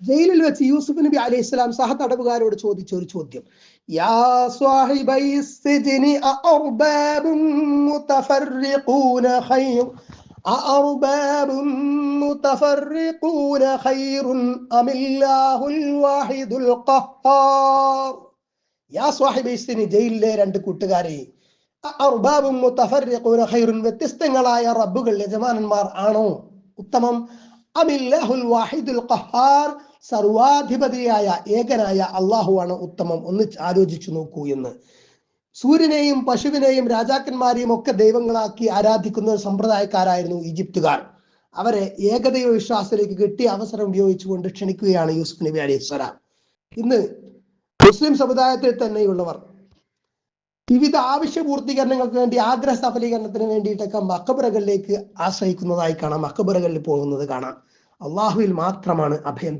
ജയിലിൽ വെച്ച് യൂസുഫ് നബി അലൈഹി ഇസ്ലാം സഹതടവുകാരോട് ചോദിച്ച ഒരു ചോദ്യം. യാ അമില്ലാഹുൽ വാഹിദുൽ യാ ജയിലിലെ രണ്ട് കൂട്ടുകാരെ അർബാബും വ്യത്യസ്തങ്ങളായ റബ്ബുകൾ യജമാനന്മാർ ആണോ? ഉത്തമം. സർവാധിപതിയായ ഏകനായ അള്ളാഹുവാണ് ഉത്തമം. ഒന്ന് ആലോചിച്ചു നോക്കൂ എന്ന്. സൂര്യനെയും പശുവിനെയും രാജാക്കന്മാരെയും ഒക്കെ ദൈവങ്ങളാക്കി ആരാധിക്കുന്ന ഒരു സമ്പ്രദായക്കാരായിരുന്നു ഈജിപ്തുകാർ. അവരെ ഏകദൈവ വിശ്വാസത്തിലേക്ക് കിട്ടിയ അവസരം ഉപയോഗിച്ചുകൊണ്ട് ക്ഷണിക്കുകയാണ് യൂസുഫ് നബി അലൈഹി സ്വലാം. ഇന്ന് മുസ്ലിം സമുദായത്തിൽ തന്നെയുള്ളവർ വിവിധ ആവശ്യ പൂർത്തീകരണങ്ങൾക്ക് വേണ്ടി ആഗ്രഹ സഫലീകരണത്തിന് വേണ്ടിയിട്ടൊക്കെ മക്കബറകളിലേക്ക് ആശ്രയിക്കുന്നതായി കാണാം. മക്കബറകളിൽ പോകുന്നത് കാണാം. അള്ളാഹുവിൽ മാത്രമാണ് അഭയം